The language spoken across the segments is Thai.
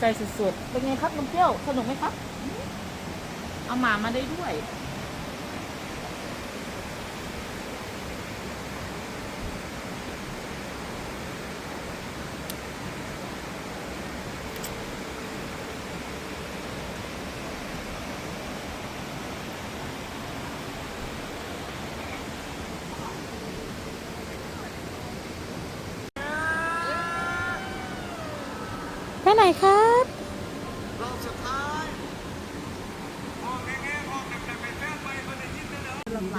ใจสุดๆ เป็นไงครับนมเปรี้ยว สนุกไหมครับ เอาหมามาได้ด้วย ไปไหนครับรอบสุดท้ายมองไหล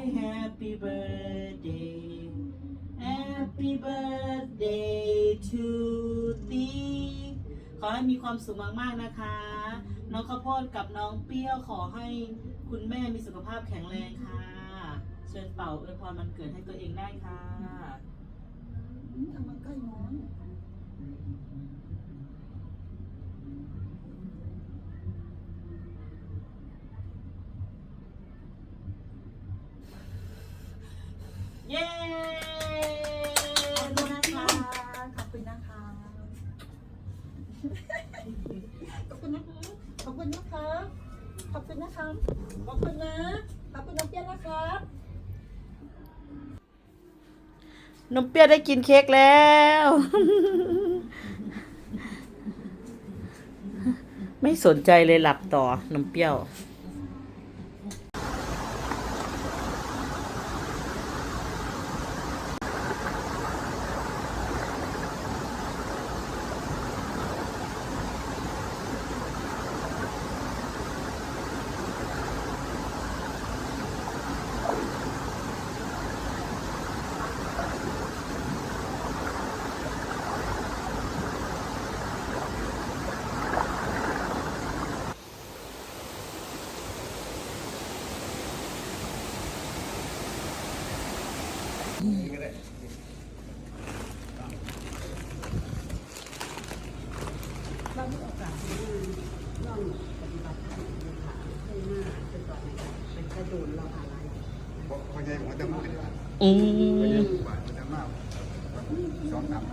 ให้มีความสุขมากๆนะคะ น้องข้าวโพดกับน้องเปรี้ยวขอให้คุณแม่มีสุขภาพแข็งแรงค่ะ เชิญเป่าอวยพรมันเกิดให้ตัวเองได้ค่ะ ทำมาใกล้น้อง ขอบคุณนะคะขอบคุณนะ ขอบคุณน้องเปี้ยนะครับน้องเปี้ยได้กินเค้กแล้ว ไม่สนใจเลยหลับต่อน้องเปียก รี้ยวเพราะเขาใหญ่หัวจะมากอืเขาใหญ่มหัวจะมากสองสาม